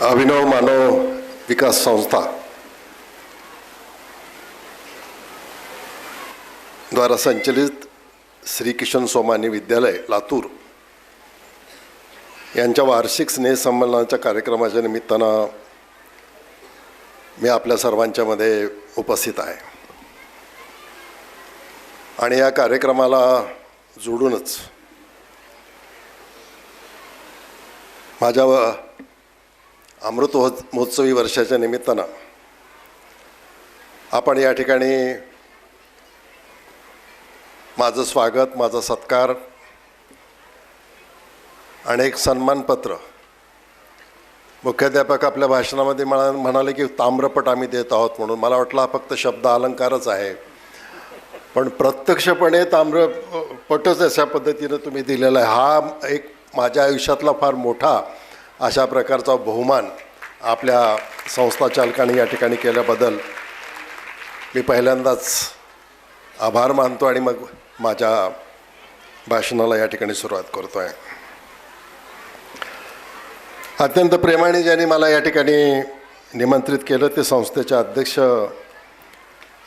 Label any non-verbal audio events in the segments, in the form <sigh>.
अभिनव मानव विकास संस्था द्वारा संचलित श्री किशन सोमानी विद्यालय लातूर यांच्या वार्षिक स्नेहसंमेलनाच्या कार्यक्रमाच्या निमित्तानं मी आपल्या सर्वांच्यामध्ये उपस्थित आहे. आणि या कार्यक्रमाला जोडूनच माझ्या अमृत महोत्सवी वर्षाच्या निमित्तानं आपण या ठिकाणी माझं स्वागत माझा सत्कार आणि एक सन्मानपत्र. मुख्याध्यापक आपल्या भाषणामध्ये म्हणा म्हणाले की ताम्रपट आम्ही देत आहोत म्हणून. मला वाटलं हा फक्त शब्द अलंकारच आहे. पण प्रत्यक्षपणे ताम्रपटच अशा पद्धतीनं तुम्ही दिलेला आहे. हा एक माझ्या आयुष्यातला फार मोठा अशा प्रकारचा बहुमान आपल्या संस्था चालकांनी या ठिकाणी केल्याबद्दल मी पहिल्यांदाच आभार मानतो आणि मग माझ्या भाषणाला या ठिकाणी सुरुवात करतो आहे अत्यंत प्रेमाने ज्यांनी मला या ठिकाणी निमंत्रित केलं ते संस्थेचे अध्यक्ष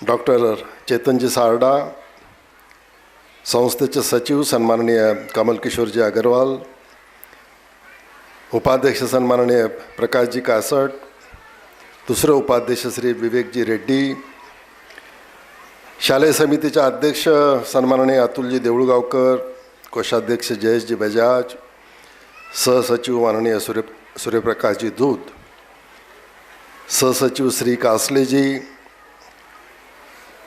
डॉक्टर चेतनजी सारडा संस्थेचे सचिव सन्माननीय कमल किशोरजी अग्रवाल उपाध्यक्ष सन्माननीय प्रकाशजी कासट दुसरे उपाध्यक्ष श्री विवेकजी रेड्डी शालेय समितीच्या अध्यक्ष सन्माननीय अतुलजी देऊळगावकर कोषाध्यक्ष जयेशजी बजाज सहसचिव माननीय सूर्य सूर्यप्रकाशजी दूत सहसचिव श्री कासलेजी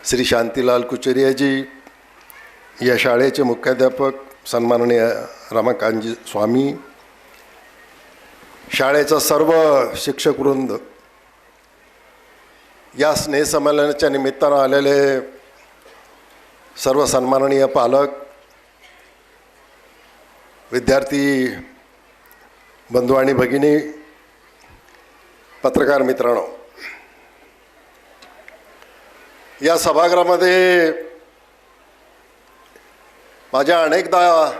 श्री शांतीलाल कुचेरियाजी या शाळेचे मुख्याध्यापक सन्माननीय रमाकांतजी स्वामी शाळेचा सर्व शिक्षक वृंद या स्नेहसंमेलनाच्या निमित्तानं आलेले सर्व सन्माननीय पालक विद्यार्थी बंधू आणि भगिनी पत्रकार मित्रांनो या सभागृहामध्ये माझ्या अनेकदा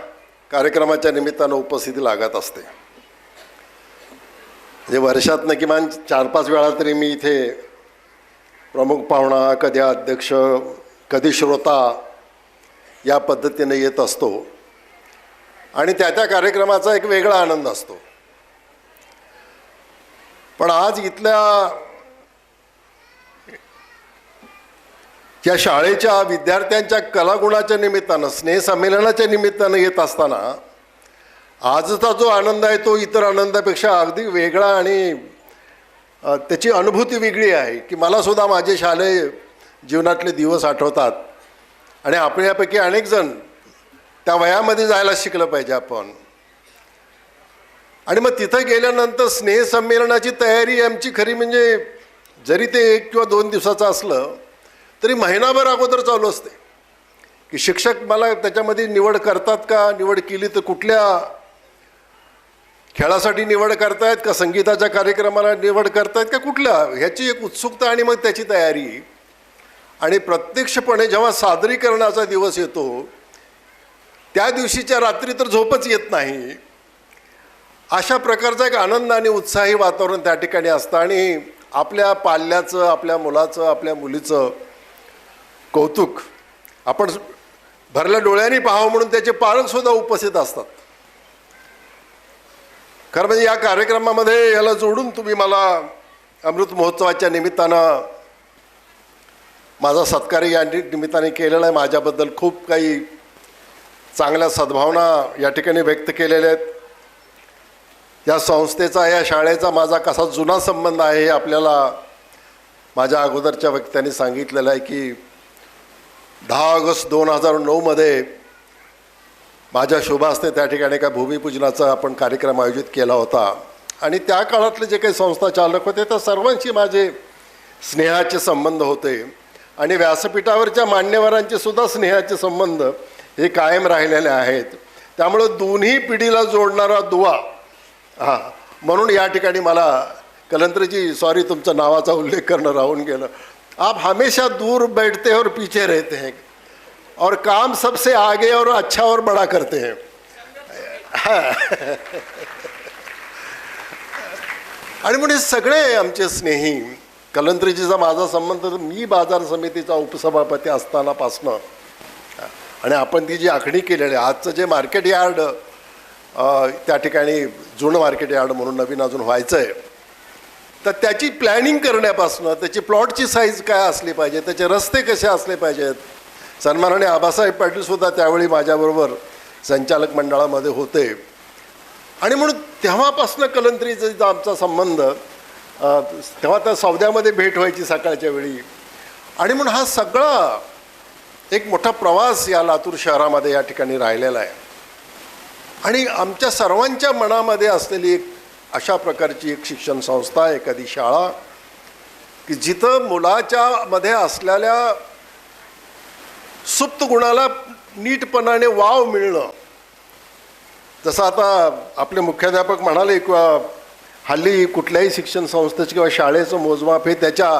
कार्यक्रमाच्या निमित्तानं उपस्थिती लागत असते. म्हणजे वर्षातनं किमान चार पाच वेळा तरी मी इथे प्रमुख पाहुणा कधी अध्यक्ष कधी श्रोता या पद्धतीने येत असतो. आणि त्या त्या कार्यक्रमाचा एक वेगळा आनंद असतो. पण आज इथल्या या शाळेच्या विद्यार्थ्यांच्या कलागुणाच्या निमित्तानं स्नेहसंमेलनाच्या निमित्तानं येत असताना आजचा जो आनंद आहे तो इतर आनंदापेक्षा अगदी वेगळा आणि त्याची अनुभूती वेगळी आहे की मला सुद्धा माझे शालेय जीवनातले दिवस आठवतात आणि आपल्यापैकी अनेकजण त्या वयामध्ये जायला शिकलं पाहिजे आपण. आणि मग तिथं गेल्यानंतर स्नेहसंमेलनाची तयारी आमची खरी म्हणजे जरी ते एक किंवा दोन दिवसाचं असलं तरी महिनाभर अगोदर चालू असते. की शिक्षक मला त्याच्यामध्ये निवड करतात का? निवड केली तर कुठल्या खेळासाठी निवड करतायत का संगीताच्या कार्यक्रमाला निवड करतायत का कुठल्या? ह्याची एक उत्सुकता आणि मग त्याची तयारी. आणि प्रत्यक्षपणे जेव्हा सादरीकरणाचा दिवस येतो त्या दिवशीच्या रात्री तर झोपच येत नाही. अशा प्रकारचा एक आनंद आणि उत्साही वातावरण त्या ठिकाणी असतं. आणि आपल्या पाल्याचं आपल्या मुलाचं आपल्या मुलीचं कौतुक. आपण भरल्या डोळ्यांनी पाहावं म्हणून त्याचे पालकसुद्धा उपस्थित असतात. खरं म्हणजे या कार्यक्रमामध्ये याला जोडून तुम्ही मला अमृत महोत्सवाच्या निमित्तानं माझा सत्कार या निमित्ताने केलेला आहे. माझ्याबद्दल खूप काही चांगल्या सद्भावना या ठिकाणी व्यक्त केलेल्या आहेत. या संस्थेचा या शाळेचा माझा कसा जुना संबंध आहे हे आपल्याला माझ्या अगोदरच्या व्यक्त्यांनी सांगितलेलं आहे की दहा ऑगस्ट दोन हजार नऊमध्ये माझ्या शोभा असते त्या ठिकाणी एका भूमिपूजनाचा आपण कार्यक्रम आयोजित केला होता. आणि त्या काळातले जे काही संस्था चालक होते त्या सर्वांशी माझे स्नेहाचे संबंध होते. आणि व्यासपीठावरच्या मान्यवरांचे सुद्धा स्नेहाचे संबंध हे कायम राहिलेले आहेत. त्यामुळं दोन्ही पिढीला जोडणारा दुवा हां म्हणून या ठिकाणी मला कलंत्रजी सॉरी तुमच्या नावाचा उल्लेख करणं राहून गेलं. आप हमेशा दूर बैठते और पीछे रहते हैं. और काम सबसे आगे और अच्छा और बड़ा करते हैं। आणि म्हणजे हे सगळे आमचे स्नेही कलंत्रीजीचा माझा संबंध तर मी बाजार समितीचा उपसभापती असतानापासनं. आणि आपण ती जी आखणी केलेली आहे आजचं जे मार्केट यार्ड त्या ठिकाणी जुनं मार्केट यार्ड म्हणून नवीन अजून व्हायचं आहे तर त्याची प्लॅनिंग करण्यापासनं त्याची प्लॉटची साईज काय असली पाहिजे त्याचे रस्ते कसे असले पाहिजेत सन्मानाने आबासाहेब पाटीलसुद्धा त्यावेळी माझ्याबरोबर संचालक मंडळामध्ये होते. आणि म्हणून तेव्हापासनं कलंत्रीचा आमचा संबंध तेव्हा त्या सौद्यामध्ये भेट व्हायची सकाळच्या वेळी. आणि म्हणून हा सगळा एक मोठा प्रवास या लातूर शहरामध्ये या ठिकाणी राहिलेला आहे. आणि आमच्या सर्वांच्या मनामध्ये असलेली एक अशा प्रकारची एक शिक्षण संस्था एखादी शाळा की जिथं मुलाच्या मध्ये असलेल्या सुप्त गुणाला नीटपणाने वाव मिळणं. जसं आता आपले मुख्याध्यापक म्हणाले किंवा हल्ली कुठल्याही शिक्षण संस्थेचं किंवा शाळेचं मोजमाप हे त्याच्या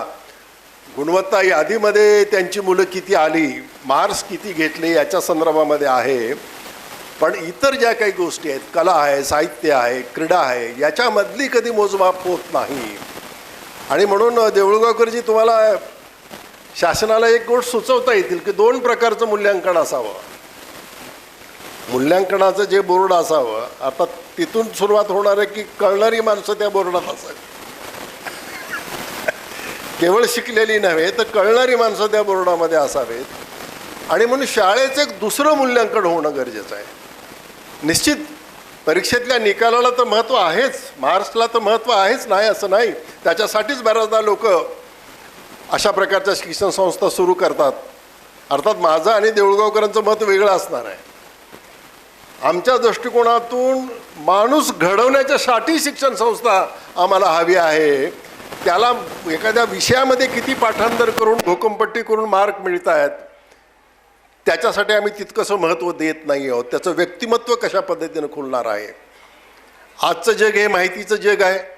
गुणवत्ता यादीमध्ये त्यांची मुलं किती आली मार्क्स किती घेतले याच्या संदर्भामध्ये आहे. पण इतर ज्या काही गोष्टी आहेत कला आहे साहित्य आहे क्रीडा आहे याच्यामधली कधी मोजमाप होत नाही. आणि म्हणून देऊळगावकरजी तुम्हाला शासनाला एक गोष्ट सुचवता येतील की दोन प्रकारचं मूल्यांकन असावं. मूल्यांकनाचं जे बोर्ड असावं आता तिथून सुरुवात होणार आहे की कळणारी माणसं त्या बोर्डात असावी. केवळ शिकलेली नव्हे तर कळणारी माणसं त्या बोर्डामध्ये असावेत. आणि म्हणून शाळेचं एक दुसरं मूल्यांकन होणं गरजेचं आहे. निश्चित परीक्षेतल्या निकालाला तर महत्त्व आहेच महाराष्ट्राला तर महत्त्व आहेच नाही असं नाही. त्याच्यासाठीच बऱ्याचदा लोक अशा प्रकारच्या शिक्षण संस्था सुरू करतात. अर्थात माझं आणि देऊळगावकरांचं मत वेगळं असणार आहे. आमच्या दृष्टिकोनातून माणूस घडवण्याच्यासाठी शिक्षण संस्था आम्हाला हवी आहे. त्याला एखाद्या विषयामध्ये किती पाठांतर करून भूकंपट्टी करून मार्क मिळत आहेत त्याच्यासाठी आम्ही तितकंसं महत्त्व देत नाही आहोत. त्याचं व्यक्तिमत्व कशा पद्धतीनं खुलणार आहे? आजचं जग हे माहितीचं जग आहे.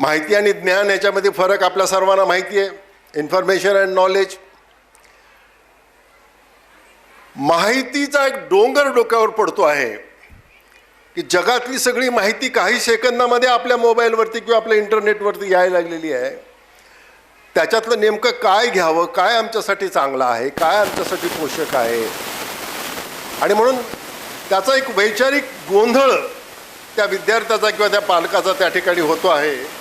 माहिती आणि ज्ञान याच्यामध्ये फरक आपल्या सर्वांना माहिती आहे. इन्फॉर्मेशन अँड नॉलेज माहितीचा एक डोंगर डोक्यावर पडतो आहे. की जगातली सगळी माहिती काही सेकंदामध्ये आपल्या मोबाईलवरती किंवा आपल्या इंटरनेटवरती यायला लागलेली आहे. त्याच्यातलं नेमकं काय घ्यावं काय आमच्यासाठी चांगलं आहे काय आमच्यासाठी पोषक आहे? आणि म्हणून त्याचा एक वैचारिक गोंधळ त्या विद्यार्थ्याचा किंवा त्या पालकाचा त्या ठिकाणी होतो आहे.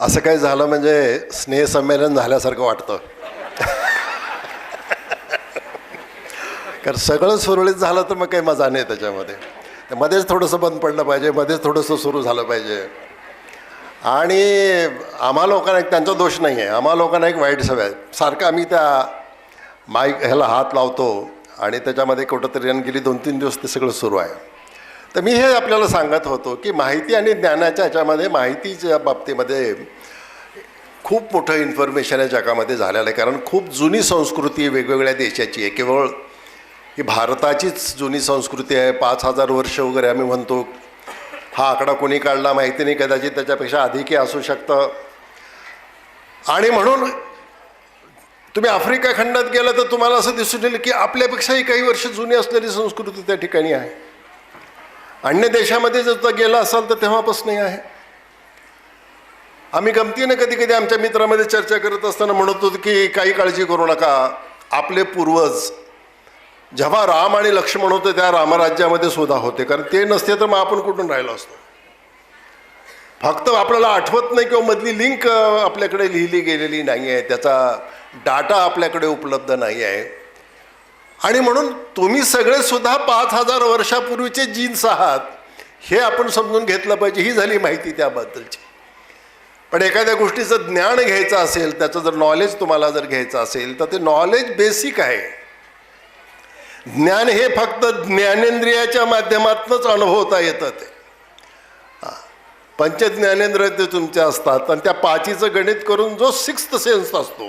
असं काही झालं म्हणजे स्नेहसंमेलन झाल्यासारखं वाटतं. कारण सगळं सुरळीत झालं तर मग काही मजा नाही त्याच्यामध्ये. तर मध्येच थोडंसं बंद पडलं पाहिजे मध्येच थोडंसं सुरू झालं पाहिजे. आणि आम्हा लोकांना एक त्यांचा दोष नाही आहे. आम्हा लोकांना एक वाईट सवय आहे. सारखं आम्ही त्या माईक ह्याला हात लावतो आणि त्याच्यामध्ये कुठंतरी गेली दोन तीन दिवस ते सगळं सुरू आहे. तर मी हे आपल्याला सांगत होतो की माहिती आणि ज्ञानाच्या ह्याच्यामध्ये माहितीच्या बाबतीमध्ये खूप मोठं इन्फॉर्मेशन या जगामध्ये झालेलं आहे. कारण खूप जुनी संस्कृती वेगवेगळ्या देशाची आहे. केवळ ही भारताचीच जुनी संस्कृती आहे. पाच हजार वर्ष वगैरे आम्ही म्हणतो हा आकडा कोणी काढला माहिती नाही कदाचित त्याच्यापेक्षा अधिकही असू शकतं. आणि म्हणून तुम्ही आफ्रिका खंडात गेला तर तुम्हाला असं दिसून येईल की आपल्यापेक्षाही काही वर्ष जुनी असलेली संस्कृती त्या ठिकाणी आहे. अन्य देशामध्ये जर गेला असाल तर तेव्हापासूनही आहे. आम्ही गमतीनं कधी कधी आमच्या मित्रामध्ये चर्चा करत असताना म्हणत होतो की काही काळजी करू नका आपले पूर्वज जेव्हा राम आणि लक्ष्मण होते त्या रामराज्यामध्ये सुद्धा होते. कारण ते नसते तर मग आपण कुठून राहिलो असतो? फक्त आपल्याला आठवत नाही किंवा मधली लिंक आपल्याकडे लिहिली गेलेली नाही आहे त्याचा डाटा आपल्याकडे उपलब्ध नाही आहे आणि म्हणून तुम्ही सगळे सुद्धा पाच हजार वर्षापूर्वीचे जीन्स आहात. हे आपण समजून घेतलं पाहिजे. ही झाली माहिती त्याबद्दलची. पण एखाद्या गोष्टीचं ज्ञान घ्यायचं असेल त्याचं जर नॉलेज तुम्हाला जर घ्यायचं असेल तर ते नॉलेज बेसिक आहे. ज्ञान हे फक्त ज्ञानेंद्रियाच्या माध्यमातूनच अनुभवता येतं ते. हा. पंचज्ञानेंद्रिय ते तुमचे असतात. आणि त्या पाचीचं गणित करून जो सिक्स्थ सेन्स असतो.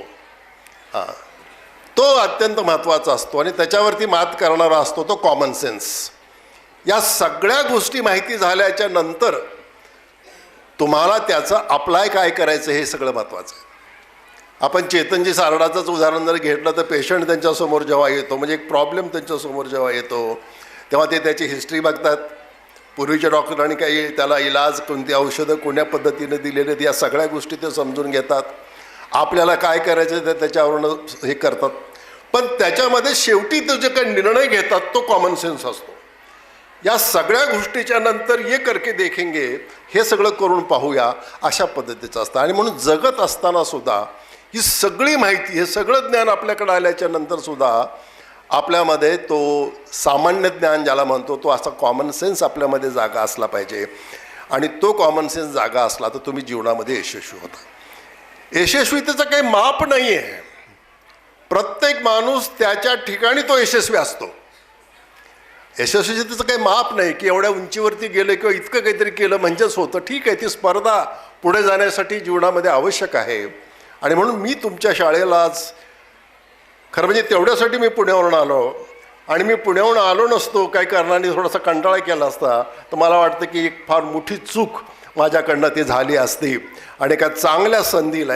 हां. तो अत्यंत महत्त्वाचा असतो आणि त्याच्यावरती मात करणारा असतो तो कॉमन सेन्स या सगळ्या गोष्टी माहिती झाल्याच्यानंतर तुम्हाला त्याचं अप्लाय काय करायचं हे सगळं महत्त्वाचं आहे. आपण चेतनजी सारडाचंच उदाहरण जर घेतलं तर पेशंट त्यांच्यासमोर जेव्हा येतो म्हणजे एक प्रॉब्लेम त्यांच्यासमोर जेव्हा येतो तेव्हा ते त्याची हिस्ट्री बघतात. पूर्वीच्या डॉक्टरांनी काही त्याला इलाज कोणती औषधं कोण्या पद्धतीने दिलेले आहेत या सगळ्या गोष्टी ते समजून घेतात. आपल्याला काय करायचं तर त्याच्यावरून हे करतात. पण त्याच्यामध्ये शेवटी तो जे काही निर्णय घेतात तो कॉमन सेन्स असतो. या सगळ्या गोष्टीच्या नंतर ये करके देखेंगे हे सगळं करून पाहूया अशा पद्धतीचं असतं. आणि म्हणून जगत असताना सुद्धा ही सगळी माहिती हे सगळं ज्ञान आपल्याकडे आल्याच्यानंतर सुद्धा आपल्यामध्ये तो सामान्य ज्ञान ज्याला म्हणतो तो असा कॉमन सेन्स आपल्यामध्ये जागा असला पाहिजे. आणि तो कॉमन सेन्स जागा असला तर तुम्ही जीवनामध्ये यशस्वी होता. यशस्वीतेचं काही माप नाही आहे प्रत्येक माणूस त्याच्या ठिकाणी तो यशस्वी असतो. यशस्वीतेचं काही माप नाही की एवढ्या उंचीवरती गेलं किंवा इतकं काहीतरी केलं म्हणजेच होतं. ठीक आहे ती स्पर्धा पुढे जाण्यासाठी जीवनामध्ये आवश्यक आहे. आणि म्हणून मी तुमच्या शाळेलाच खरं म्हणजे तेवढ्यासाठी मी पुण्यावरून आलो. आणि मी पुण्याहून आलो नसतो काही कारणाने थोडासा कंटाळा केला असता. तर मला वाटतं की एक फार मोठी चूक माझ्याकडनं ती झाली असती. आणि एका चांगल्या संधीला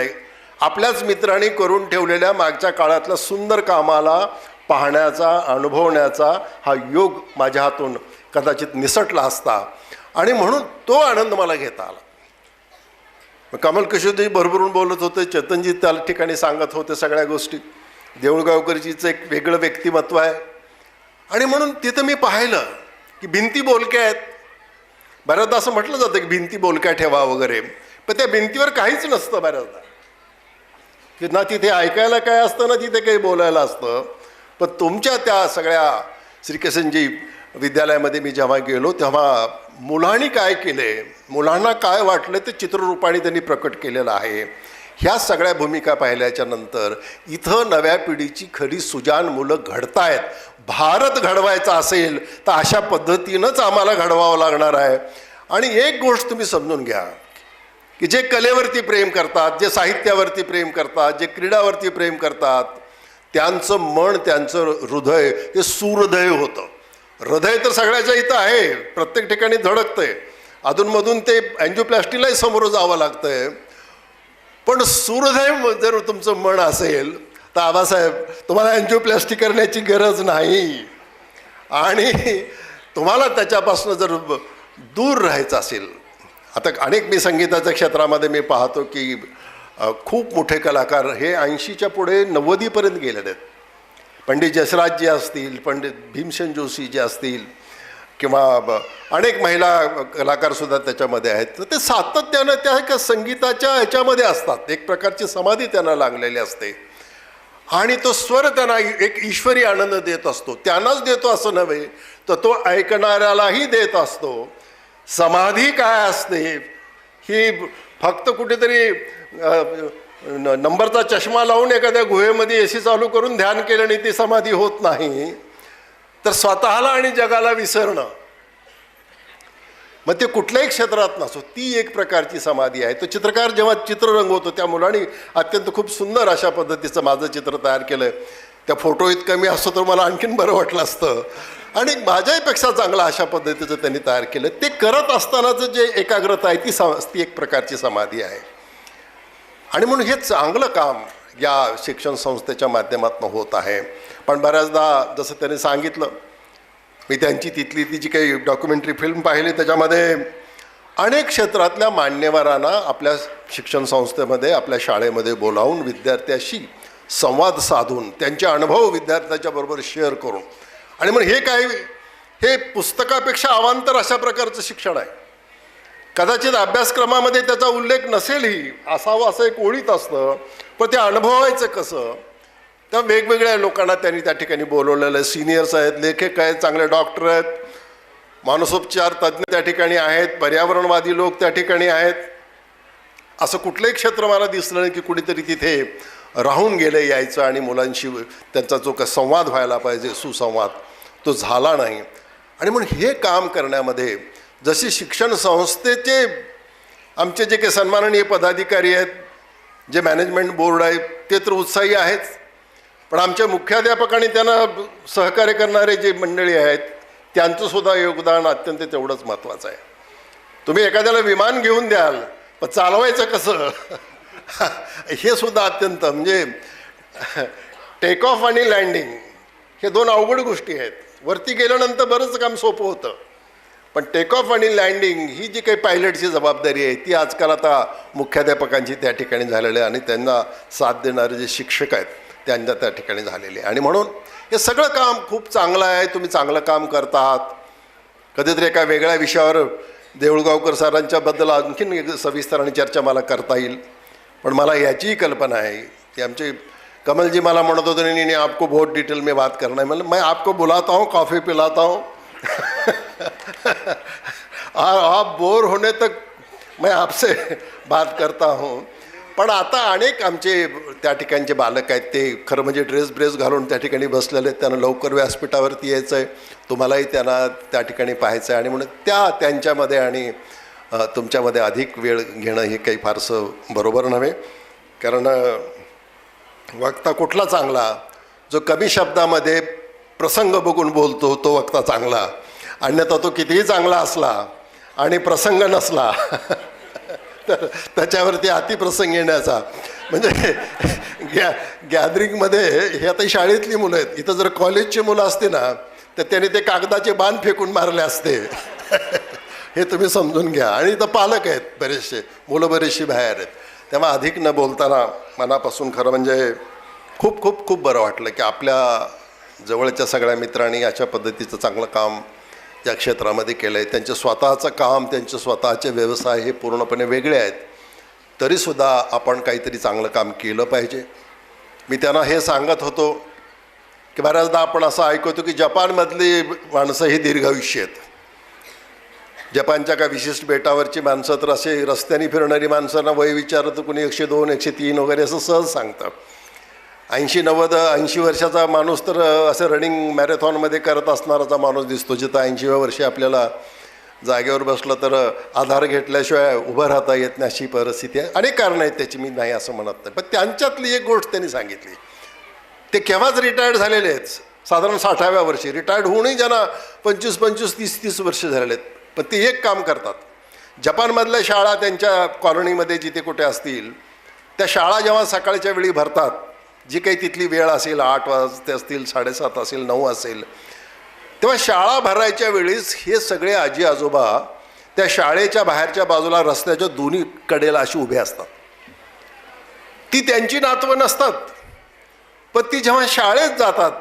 आपल्याच मित्रांनी करून ठेवलेल्या मागच्या काळातल्या सुंदर कामाला पाहण्याचा अनुभवण्याचा हा योग माझ्या हातून कदाचित निसटला असता. आणि म्हणून तो आनंद मला घेता आला. कमल किशोरजी भरभरून बोलत होते चेतनजी त्या ठिकाणी सांगत होते सगळ्या गोष्टी. देऊळगावकरजीचं एक वेगळं व्यक्तिमत्व आहे. आणि म्हणून तिथं मी पाहिलं की भिंती बोलक्या आहेत. बऱ्याचदा असं म्हटलं जातं की भिंती बोलक्या ठेवा वगैरे. पण त्या भिंतीवर काहीच नसतं बऱ्याचदा. की ना तिथे ऐकायला काय असतं ना तिथे काही बोलायला असतं. पण तुमच्या त्या सगळ्या श्रीकिशनजी विद्यालयामध्ये मी जेव्हा गेलो तेव्हा मुलांनी काय केले? मुलांना काय वाटलं ते चित्ररूपाने त्यांनी प्रकट केलेलं आहे. ह्या सगळ्या भूमिका पाहिल्याच्या नंतर इथं नव्या पिढीची खरी सुजान मुलं घडतायत. भारत घडवायचा असेल तर अशा पद्धतीनंच आम्हाला घडवावं लागणार आहे. आणि एक गोष्ट तुम्ही समजून घ्या की जे कलेवरती प्रेम करतात जे साहित्यावरती प्रेम करतात जे क्रीडावरती प्रेम करतात त्यांचं मन त्यांचं हृदय हे सुहृदय होतं. हृदय तर सगळ्याच्या इथं आहे प्रत्येक ठिकाणी धडकतंय. अधूनमधून ते अँजिओप्लास्टीलाही समोर जावं लागतंय. पण सुहृदय जर तुमचं मन असेल तर आबासाहेब तुम्हाला अँजिओप्लास्टी करण्याची गरज नाही. आणि तुम्हाला त्याच्यापासून जर दूर राहायचं असेल आता अनेक मी संगीताच्या क्षेत्रामध्ये मी पाहतो की खूप मोठे कलाकार हे ऐंशीच्या पुढे नव्वदीपर्यंत गेलेले आहेत. पंडित जसराज जे असतील पंडित भीमसेन जोशी जे असतील किंवा अनेक महिला कलाकारसुद्धा त्याच्यामध्ये आहेत. तर ते सातत्यानं त्या एका संगीताच्या ह्याच्यामध्ये असतात. एक प्रकारची समाधी त्यांना लागलेली असते. आणि तो स्वर त्यांना एक ईश्वरी आनंद देत असतो. त्यांनाच देतो असं नव्हे तर तो ऐकणाऱ्यालाही देत असतो. समाधी काय असते? ही फक्त कुठेतरी न- नंबरचा चष्मा लावून एखाद्या गुहेमध्ये ए सी चालू करून ध्यान केल्याने ती समाधी होत नाही. तर स्वतःला आणि जगाला विसरणं. मग ते कुठल्याही क्षेत्रात नसो ती एक प्रकारची समाधी आहे. तो चित्रकार जेव्हा चित्र रंगवतो त्या मुलाने अत्यंत खूप सुंदर अशा पद्धतीचं माझं चित्र तयार केलं. त्या फोटो इतकं मी असतो तर मला आणखीन बरं वाटलं असतं. आणि माझ्यापेक्षा चांगलं अशा पद्धतीचं त्यांनी तयार केलं. ते करत असतानाचं जे एकाग्रता आहे ती सम ती एक प्रकारची समाधी आहे. आणि म्हणून हे चांगलं काम या शिक्षण संस्थेच्या माध्यमातून होत आहे. पण बऱ्याचदा जसं त्यांनी सांगितलं मी त्यांची तिथली ती जी काही डॉक्युमेंटरी फिल्म पाहिली त्याच्यामध्ये अनेक क्षेत्रातल्या मान्यवरांना आपल्या शिक्षण संस्थेमध्ये आपल्या शाळेमध्ये बोलावून विद्यार्थ्याशी संवाद साधून त्यांचे अनुभव विद्यार्थ्याच्या बरोबर शेअर करून. आणि मग हे काय हे पुस्तकापेक्षा अवांतर अशा प्रकारचं शिक्षण आहे. कदाचित अभ्यासक्रमामध्ये त्याचा उल्लेख नसेलही असावं असं एक ओळीत असतं पण ते अनुभवायचं कसं? त्या वेगवेगळ्या लोकांना त्यांनी त्या ठिकाणी बोलवलेलं आहे. सिनियर्स आहेत लेखक आहेत चांगले डॉक्टर आहेत. मानसोपचार तज्ज्ञ त्या ठिकाणी आहेत पर्यावरणवादी लोक त्या ठिकाणी आहेत. असं कुठलंही क्षेत्र मला दिसलं नाही की कुणीतरी तिथे राहून गेलं यायचं आणि मुलांशी त्यांचा जो का संवाद व्हायला पाहिजे सुसंवाद तो झाला नाही. आणि म्हणून हे काम करण्यामध्ये जशी शिक्षण संस्थेचे आमचे जे काही सन्माननीय पदाधिकारी आहेत जे मॅनेजमेंट बोर्ड आहे ते तर उत्साही आहेच. पण आमच्या मुख्याध्यापक आणि त्यांना सहकार्य करणारे जे मंडळी आहेत त्यांचंसुद्धा योगदान अत्यंत तेवढंच महत्त्वाचं आहे. तुम्ही एखाद्याला विमान घेऊन द्याल पण चालवायचं कसं? हे सुद्धा अत्यंत म्हणजे टेक ऑफ आणि लँडिंग हे दोन अवघड गोष्टी आहेत. वरती गेल्यानंतर बरंच काम सोपं होतं. पण टेक ऑफ आणि लँडिंग ही जी काही पायलटची जबाबदारी आहे ती आजकाल आता मुख्याध्यापकांची त्या ठिकाणी झालेली आहे आणि त्यांना साथ देणारे जे शिक्षक आहेत त्यांच्या त्या ठिकाणी झालेले आहे. आणि म्हणून हे सगळं काम खूप चांगलं आहे. तुम्ही चांगलं काम करत आहात कधीतरी एका वेगळ्या विषयावर देऊळगावकर सरांच्याबद्दल आणखीन एक सविस्तराने चर्चा मला करता येईल. पण मला याचीही कल्पना आहे. की आमचे कमलजी मला म्हणत होते नाही नाही आपको बहुत डिटेल में बात करना है मतलब मैं आपको बुलाता हूँ कॉफ़ी पिलाता हूँ. <laughs> आप बोर होने तक मैं आपसे <laughs> बात करता हूँ. पण आता अनेक आमचे त्या ठिकाणचे बालक आहेत ते खरं म्हणजे ड्रेस ब्रेस घालून त्या ठिकाणी बसलेले आहेत. त्यांना लवकर व्यासपीठावरती यायचं आहे तुम्हालाही त्यांना त्या ठिकाणी पाहायचं आहे आणि म्हणून त्या त्यांच्यामध्ये आणि तुमच्यामध्ये अधिक वेळ घेणं हे काही फारसं बरोबर नव्हे. कारण वक्ता कुठला चांगला? जो कमी शब्दामध्ये प्रसंग बघून बोलतो तो वक्ता चांगला. अन्यथा तो कितीही चांगला असला आणि प्रसंग नसला <laughs> तर त्याच्यावरती अतिप्रसंग येण्याचा. म्हणजे गॅ गॅदरिंगमध्ये हे आता शाळेतली मुलं आहेत. इथं जर कॉलेजची मुलं असते ना तर त्याने ते कागदाचे बाण फेकून मारले असते. <laughs> हे तुम्ही समजून घ्या. आणि इथं पालक आहेत बरेचसे मुलं बरेचशी बाहेर आहेत. तेव्हा अधिक न बोलताना मनापासून खरं म्हणजे खूप खूप खूप बरं वाटलं की आपल्या जवळच्या सगळ्या मित्रांनी अशा पद्धतीचं चांगलं काम या क्षेत्रामध्ये केलं आहे त्यांचं स्वतःचं काम त्यांचे स्वतःचे व्यवसाय हे पूर्णपणे वेगळे आहेत. तरीसुद्धा आपण काहीतरी चांगलं काम केलं पाहिजे. मी त्यांना हे सांगत होतो की बऱ्याचदा आपण असं ऐकवतो की जपानमधली माणसं ही दीर्घायुष्य आहेत. जपानच्या का विशिष्ट बेटावरची माणसं तर असे रस्त्याने फिरणारी माणसांना वय विचारत कुणी एकशे दोन एकशे तीन वगैरे असं सहज सांगतं ऐंशी नव्वद ऐंशी वर्षाचा माणूस तर असं रनिंग मॅरेथॉनमध्ये करत असणाराचा माणूस दिसतो जिथं ऐंशीव्या वर्षी आपल्याला जागेवर बसलं तर आधार घेतल्याशिवाय उभं राहता येत नाही अशी परिस्थिती आहे. अनेक कारणं आहेत त्याची मी नाही असं म्हणत नाही. पण त्यांच्यातली एक गोष्ट त्यांनी सांगितली. ते केव्हाच रिटायर्ड झालेले आहेत? साधारण साठाव्या वर्षी. रिटायर्ड होऊनही ज्यांना पंचवीस पंचवीस तीस तीस वर्ष झालेले आहेत. पण ते एक काम करतात. जपानमधल्या शाळा त्यांच्या कॉलनीमध्ये जिथे कुठे असतील त्या शाळा जेव्हा सकाळच्या वेळी भरतात जी काही तिथली वेळ असेल आठ वाजते असतील साडेसात असेल नऊ असेल तेव्हा शाळा भरायच्या वेळेस हे सगळे आजी आजोबा त्या शाळेच्या बाहेरच्या बाजूला रस्त्याच्या दोन्ही कडेला अशी उभे असतात. ती त्यांची नातवं नसतात पण ती जेव्हा शाळेत जातात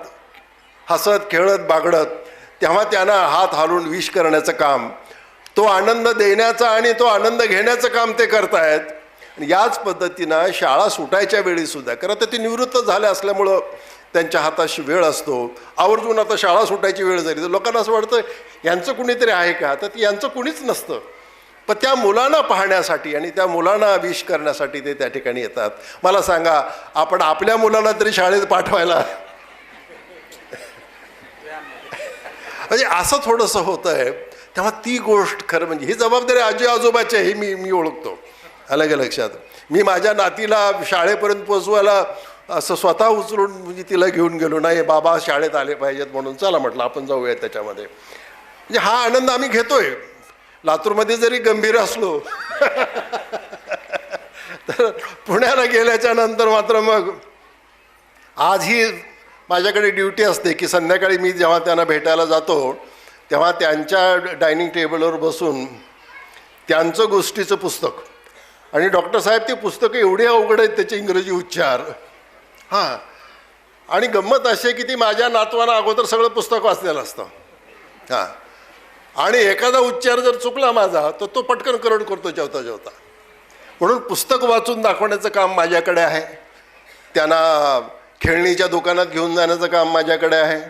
हसत खेळत बागडत तेव्हा त्यांना हात हालून विश करण्याचं काम तो आनंद देण्याचा आणि तो आनंद घेण्याचं काम ते करतायत. याच पद्धतीनं शाळा सुटायच्या वेळीसुद्धा खरं तर ते निवृत्त झाले असल्यामुळं त्यांच्या हाताशी वेळ असतो. आवर्जून आता शाळा सुटायची वेळ झाली तर लोकांना असं वाटतं यांचं कुणीतरी आहे का? तर यांचं कुणीच नसतं. पण त्या मुलांना पाहण्यासाठी आणि त्या मुलांना विश करण्यासाठी ते त्या ठिकाणी येतात. मला सांगा आपण आपल्या मुलांना तरी शाळेत पाठवायला? म्हणजे असं थोडंसं होतं आहे तेव्हा ती गोष्ट खरं म्हणजे ही जबाबदारी आजी आजोबाची आहे, मी मी ओळखतो. आलं का लक्षात? मी माझ्या नातीला शाळेपर्यंत पोचवायला असं स्वतः उचलून म्हणजे तिला घेऊन गेलो नाही बाबा शाळेत आले पाहिजेत म्हणून चला म्हटलं आपण जाऊया त्याच्यामध्ये. म्हणजे हा आनंद आम्ही घेतोय. लातूरमध्ये जरी गंभीर असलो <laughs> तर पुण्याला गेल्याच्यानंतर मात्र मग आज ही माझ्याकडे ड्युटी असते की संध्याकाळी मी जेव्हा त्यांना भेटायला जातो तेव्हा त्यांच्या डायनिंग टेबलवर बसून त्यांचं गोष्टीचं पुस्तक आणि डॉक्टर साहेब ती पुस्तकं एवढी अवघड आहेत त्याचे इंग्रजी उच्चार. हां. आणि गंमत अशी आहे की ती माझ्या नातवानं अगोदर सगळं पुस्तक वाचलेलं असतं. हां. आणि एखादा उच्चार जर चुकला माझा तर तो पटकन करड करतो जेवता जेवता. म्हणून पुस्तक वाचून दाखवण्याचं काम माझ्याकडे आहे. त्यांना खेळणीच्या दुकानात घेऊन जाण्याचं काम माझ्याकडे आहे.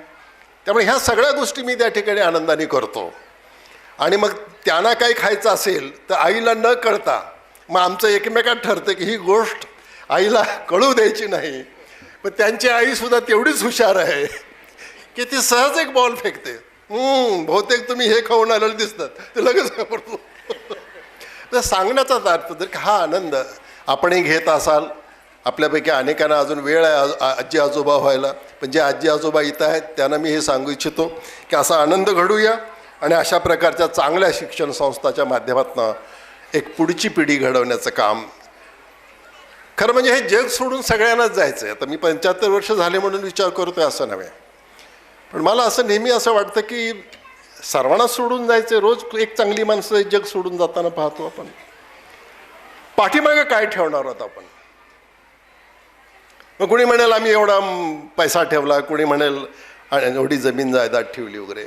त्यामुळे ह्या सगळ्या गोष्टी मी त्या ठिकाणी आनंदाने करतो. आणि मग त्यांना काही खायचं असेल तर आईला न कळता मग आमचं एकमेकात ठरतं की ही गोष्ट आईला कळू द्यायची नाही. पण त्यांची आईसुद्धा तेवढीच हुशार आहे की ती सहज एक बॉल फेकते. बहुतेक तुम्ही हे खाऊन आलेलं दिसतात. ते लगेच घाबरतो तर सांगण्याचाच अर्थ तर हा आनंद. आपणही घेत असाल. आपल्यापैकी अनेकांना अजून वेळ आहे आजी आजोबा व्हायला. पण जे आजी आजोबा इथं आहेत त्यांना मी हे सांगू इच्छितो की असा आनंद घडूया आणि अशा प्रकारच्या चांगल्या शिक्षण संस्थाच्या माध्यमातून एक पुढची पिढी घडवण्याचं काम. खरं म्हणजे हे जग सोडून सगळ्यांनाच जायचं आहे आता मी पंच्याहत्तर वर्ष झाले म्हणून विचार करतोय असं नव्हे. पण मला असं नेहमी असं वाटतं की सर्वांना सोडून जायचं रोज एक चांगली माणसं जग सोडून जाताना पाहतो आपण. पाठीमागे काय ठेवणार आहोत आपण? मग कुणी म्हणेल आम्ही एवढा पैसा ठेवला. कुणी म्हणेल एवढी जमीन जायदाद ठेवली वगैरे.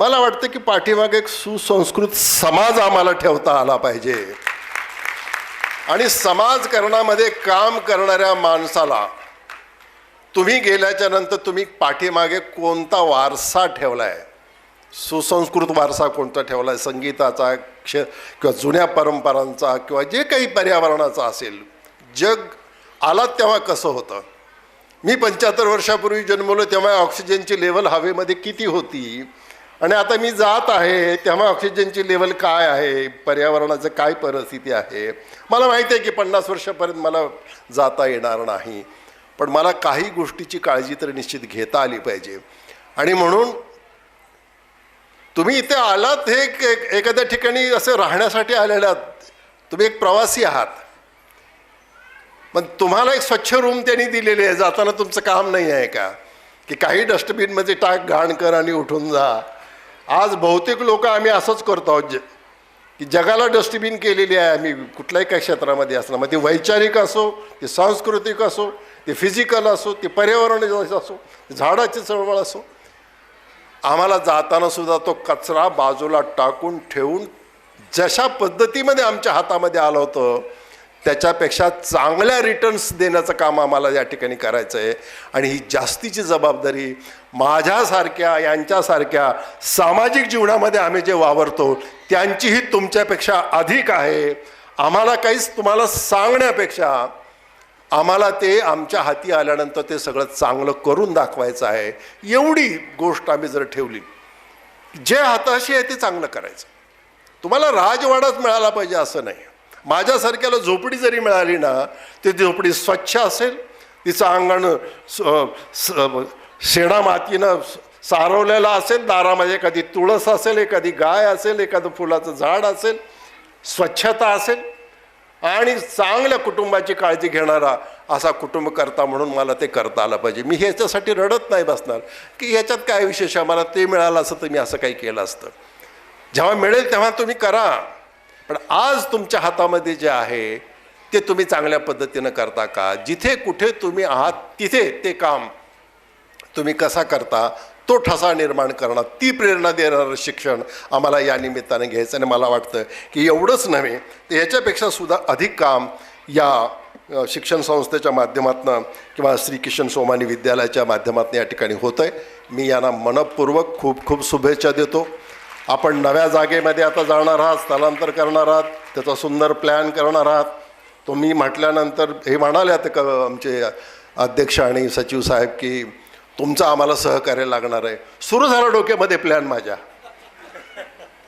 मला वाटतं की पाठीमागे एक सुसंस्कृत समाज आम्हाला ठेवता आला पाहिजे. आणि समाजकरणामध्ये काम करणाऱ्या माणसाला तुम्ही गेल्याच्यानंतर तुम्ही पाठीमागे कोणता वारसा ठेवलाय? सुसंस्कृत वारसा कोणता ठेवलाय? संगीताचा क्ष किंवा जुन्या परंपरांचा किंवा जे काही पर्यावरणाचा असेल. जग आलात तेव्हा कसं होतं? मी पंच्याहत्तर वर्षापूर्वी जन्मलो तेव्हा ऑक्सिजनची लेवल हवेमध्ये किती होती? आणि आता मी जात आहे तेव्हा ऑक्सिजनची लेवल काय आहे? पर्यावरणाचं काय परिस्थिती आहे? मला माहिती आहे की पन्नास वर्षापर्यंत मला जाता येणार नाही. पण मला काही गोष्टीची काळजी तर निश्चित घेता आली पाहिजे. आणि म्हणून तुम्ही इथे आलात हे एखाद्या ठिकाणी असं राहण्यासाठी आलेलात तुम्ही एक प्रवासी आहात. पण तुम्हाला एक स्वच्छ रूम त्यांनी दिलेली आहे. जाताना तुमचं काम नाही आहे का? की काही डस्टबिनमध्ये टाक घाण कर आणि उठून जा. आज बहुतेक लोक आम्ही असंच करतो आहोत जे की जगाला डस्टबिन केलेली आहे आम्ही कुठल्याही काही क्षेत्रामध्ये असणार मग ते वैचारिक असो ते सांस्कृतिक असो ते फिजिकल असो ते पर्यावरण असो झाडाची चळवळ असो. आम्हाला जाताना सुद्धा तो कचरा बाजूला टाकून ठेवून जशा पद्धतीमध्ये आमच्या हातामध्ये आलं होतं त्याच्यापेक्षा चांगल्या रिटर्न्स देण्याचं काम आम्हाला या ठिकाणी करायचं आहे आणि ही जास्तीची जबाबदारी माझ्यासारख्या यांच्यासारख्या सामाजिक जीवनामध्ये आम्ही जे वावरतो त्यांचीही तुमच्यापेक्षा अधिक आहे. आम्हाला काहीच तुम्हाला सांगण्यापेक्षा आम्हाला ते आमच्या हाती आल्यानंतर ते सगळं चांगलं करून दाखवायचं आहे. एवढी गोष्ट आम्ही जर ठेवली जे हाताशी आहे ते चांगलं करायचं. तुम्हाला राजवाडाच मिळाला पाहिजे असं नाही. माझ्यासारख्याला झोपडी जरी मिळाली ना ती झोपडी स्वच्छ असेल. तिचं अंगण स- स- शेणा मातीनं सारवलेलं असेल. दारामध्ये एखादी तुळस असेल एखादी गाय असेल एखादं फुलाचं झाड असेल. स्वच्छता असेल. आणि चांगल्या कुटुंबाची काळजी घेणारा असा कुटुंब करता म्हणून मला ते करता आलं पाहिजे. मी ह्याच्यासाठी रडत नाही बसणार. की ह्याच्यात काय विशेष आहे? मला ते मिळालं असं तर मी असं काही केलं असतं. जेव्हा मिळेल तेव्हा तुम्ही करा. पण आज तुमच्या हातामध्ये जे आहे ते तुम्ही चांगल्या पद्धतीनं करता का? जिथे कुठे तुम्ही आहात तिथे ते काम तुम्ही कसा करता? तो ठसा निर्माण करणं ती प्रेरणा देणारं शिक्षण आम्हाला या निमित्तानं घ्यायचं आणि मला वाटतं की एवढंच नव्हे तर ह्याच्यापेक्षा सुद्धा अधिक काम या शिक्षण संस्थेच्या माध्यमातून किंवा श्री किशन सोमानी विद्यालयाच्या माध्यमातून या ठिकाणी होतं आहे मी यांना मनपूर्वक खूप खूप शुभेच्छा देतो. आपण नव्या जागेमध्ये आता जाणार आहात स्थलांतर करणार आहात त्याचा सुंदर प्लॅन करणार आहात. तुम्ही म्हटल्यानंतर हे म्हणाले आता क आमचे अध्यक्ष आणि सचिव साहेब की तुमचं आम्हाला सहकार्य लागणार आहे. सुरू झालं डोक्यामध्ये प्लॅन माझ्या.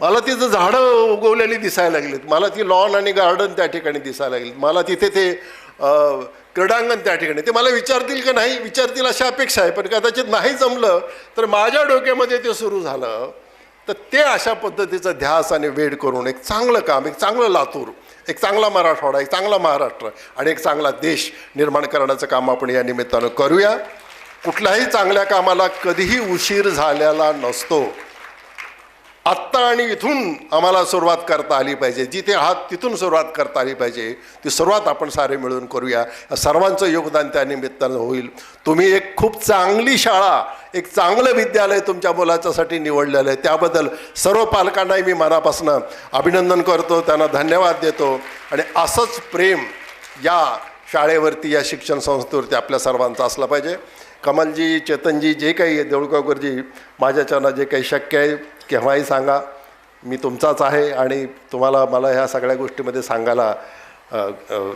मला तिथं झाडं उगवलेली दिसायला लागलीत. मला ती लॉन आणि गार्डन त्या ठिकाणी दिसायला लागलीत. मला तिथे ते क्रीडांगण त्या ठिकाणी. ते मला विचारतील का नाही? विचारतील अशी अपेक्षा आहे. पण कदाचित नाही जमलं तर माझ्या डोक्यामध्ये ते सुरू झालं. तर ते अशा पद्धतीचं ध्यास आणि वेड करून एक चांगलं काम एक चांगलं लातूर एक चांगला मराठवाडा एक चांगला महाराष्ट्र आणि एक चांगला देश निर्माण करण्याचं काम आपण या निमित्तानं करूया. कुठल्याही चांगल्या कामाला कधीही उशीर झालेला नसतो. आत्ता आणि इथून आम्हाला सुरुवात करता आली पाहिजे. जिथे आहात तिथून सुरुवात करता आली पाहिजे. ती सुरुवात आपण सारे मिळून करूया. सर्वांचं योगदान त्या निमित्तानं होईल. तुम्ही एक खूप चांगली शाळा एक चांगलं विद्यालय तुमच्या मुलाच्यासाठी निवडलेलं आहे. त्याबद्दल सर्व पालकांनाही मी मनापासून अभिनंदन करतो त्यांना धन्यवाद देतो. आणि असंच प्रेम या शाळेवरती या शिक्षण संस्थेवरती आपल्या सर्वांचं असलं पाहिजे. कमलजी चेतनजी जे काही देऊळगावकरजी माझ्याच्यानं जे काही शक्य आहे केव्हाही सांगा. मी तुमचाच आहे आणि तुम्हाला मला ह्या सगळ्या गोष्टीमध्ये सांगायला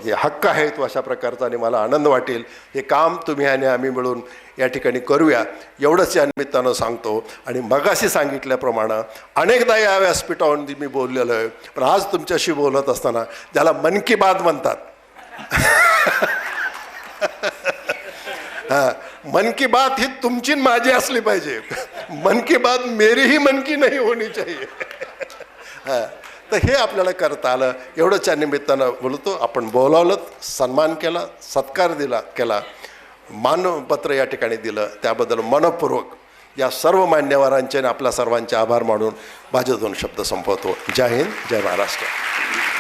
जे हक्क आहे तो अशा प्रकारचा आणि मला आनंद वाटेल. हे काम तुम्ही आणि आम्ही मिळून या ठिकाणी करूया. एवढंच या निमित्तानं सांगतो. आणि मगाशी सांगितल्याप्रमाणे अनेकदा या व्यासपीठावरून मी बोललेलो आहे. पण आज तुमच्याशी बोलत असताना ज्याला मन की बात म्हणतात. <laughs> मन की बात ही तुमची माझी असली पाहिजे. मन की बात मेरी ही मन की नाही होणी चाहिए. <laughs> हाँ, तर तर हे आपल्याला करता आलं. एवढंच या निमित्तानं बोलतो. आपण बोलावलं सन्मान केला सत्कार दिला केला. मानपत्र या ठिकाणी दिलं. त्याबद्दल मनपूर्वक या सर्व मान्यवरांचे आणि आपल्या सर्वांचे आभार मानून माझे दोन शब्द संपवतो. जय हिंद जय महाराष्ट्र.